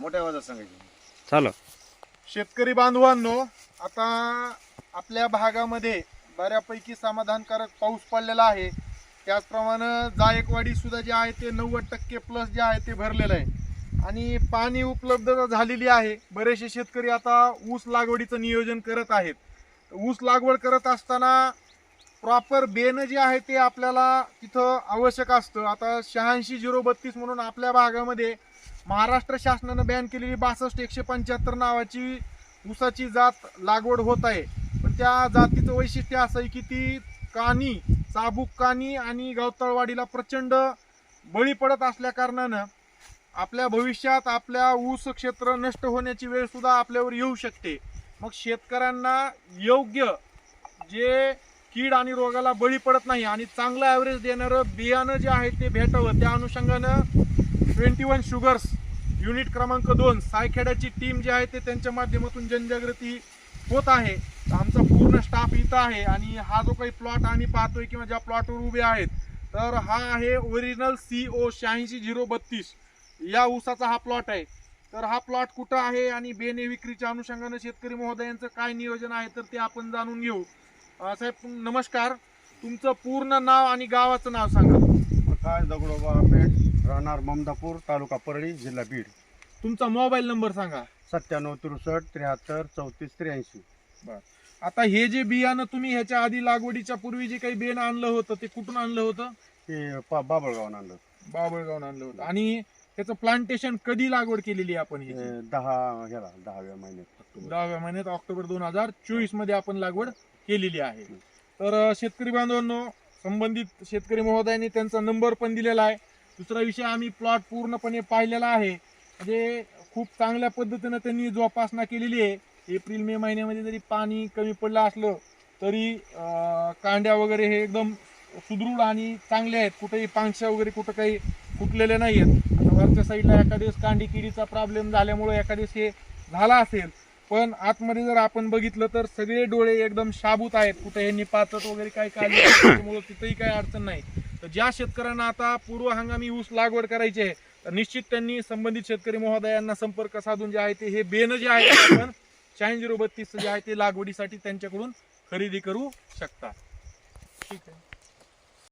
मोठ्या आवाजात सांगायचं. चालो. शेतकरी बांधवांनो आता आपल्या भागामध्ये बऱ्यापैकी समाधानकारक पाऊस पडलेला आहे. त्याचप्रमाणे जायकवाडी सुद्धा जे आहे ते नव्वद टक्के प्लस जे आहे ते भरलेलं आहे. आणि पाणी उपलब्धता झालेली आहे. बरेचसे शेतकरी आता ऊस लागवडीचं नियोजन करत आहेत. ऊस लागवड करत असताना प्रॉपर बेनं जे आहे ते आपल्याला तिथं आवश्यक असतं. आता शहाऐंशी झिरो बत्तीस म्हणून आपल्या भागामध्ये महाराष्ट्र शासनानं बॅन केलेली बासष्ट एकशे पंच्याहत्तर नावाची ऊसाची जात लागवड होत आहे. पण त्या जातीचं वैशिष्ट्य असं आहे की ती कानी चाबूक कानी आणि गवतळवाडीला प्रचंड बळी पडत असल्या कारणानं आपल्या भविष्यात आपल्या ऊस क्षेत्र नष्ट होण्याची वेळ सुद्धा आपल्यावर येऊ शकते. मग शेतकऱ्यांना योग्य जे कीड आणि रोगाला बळी पडत नाही आणि चांगलं ॲव्हरेज देणारं बियाणं जे आहे ते भेटावं त्या अनुषंगानं ट्वेंटी वन शुगर्स युनिट क्रमांक दोन सायखेड्याची टीम जी आहे ते त्यांच्या माध्यमातून जनजागृती होत आहे. आमचा पूर्ण स्टाफ इथं आहे आणि हा जो काही प्लॉट आम्ही पाहतोय किंवा ज्या प्लॉटवर उभे आहेत तर हा आहे ओरिजिनल सी ओ शहाऐंशी झिरो बत्तीस. या ऊसाचा हा प्लॉट आहे. तर हा प्लॉट कुठं आहे आणि बेने विक्रीच्या अनुषंगानं शेतकरी महोदयांचं काय नियोजन आहे तर ते आपण जाणून घेऊ. साहेब नमस्कार. तुमचं पूर्ण नाव आणि गावाचं नाव सांगा. प्रकाश दगडोबा पेठ राहणार ममदापूर तालुका परळी जिल्हा बीड. तुमचा मोबाईल नंबर सांगा. सत्त्याण्णव त्रेसष्ट त्र्याहत्तर चौतीस त्र्याऐंशी. आता हे जे बियाणं तुम्ही ह्याच्या आधी लागवडीच्या पूर्वी जे काही बेन आणलं होतं ते कुठून आणलं होतं? हे पा बाबळगावून आणलं बाबळगावून आणलं होतं. आणि त्याचं प्लांटेशन कधी लागवड केलेली आहे आपण हे? दहा ह्याला दहाव्या महिन्यात. दहाव्या महिन्यात ऑक्टोबर दोन हजार चोवीसमध्ये आपण लागवड केलेली आहे. तर अं, शेतकरी बांधवांनो संबंधित शेतकरी महोदयांनी त्यांचा नंबर पण दिलेला आहे. दुसरा विषय आम्ही प्लॉट पूर्णपणे पाहिलेला आहे. म्हणजे खूप चांगल्या पद्धतीनं त्यांनी जोपासना केलेली आहे एप्रिल मे महिन्यामध्ये जरी पाणी कमी पडलं असलं तरी कांड्या वगैरे हे एकदम सुदृढ आणि चांगले आहेत. कुठेही पांगशा वगैरे कुठं काही फुटलेले नाही आहेत आता वरच्या साईडला एखाद्या दिवस कांडी किडीचा प्रॉब्लेम झाल्यामुळं एखाद्या दिवस हे झाला असेल पण आतमध्ये जर आपण बघितलं तर सगळे डोळे एकदम शाबूत आहेत. कुठे हे निपाचत वगैरे काही काढले त्यामुळे तिथेही काही अडचण नाही. तर ज्या शेतकऱ्यांना आता पूर्व हंगामी ऊस लागवड करायची आहे तर निश्चित त्यांनी संबंधित शेतकरी महोदयांना संपर्क साधून जे आहे ते हे बेन जे आहे ते आपण शहाऐंशी झिरो बत्तीस जे आहे ते लागवडीसाठी त्यांच्याकडून खरेदी करू शकता. ठीक आहे.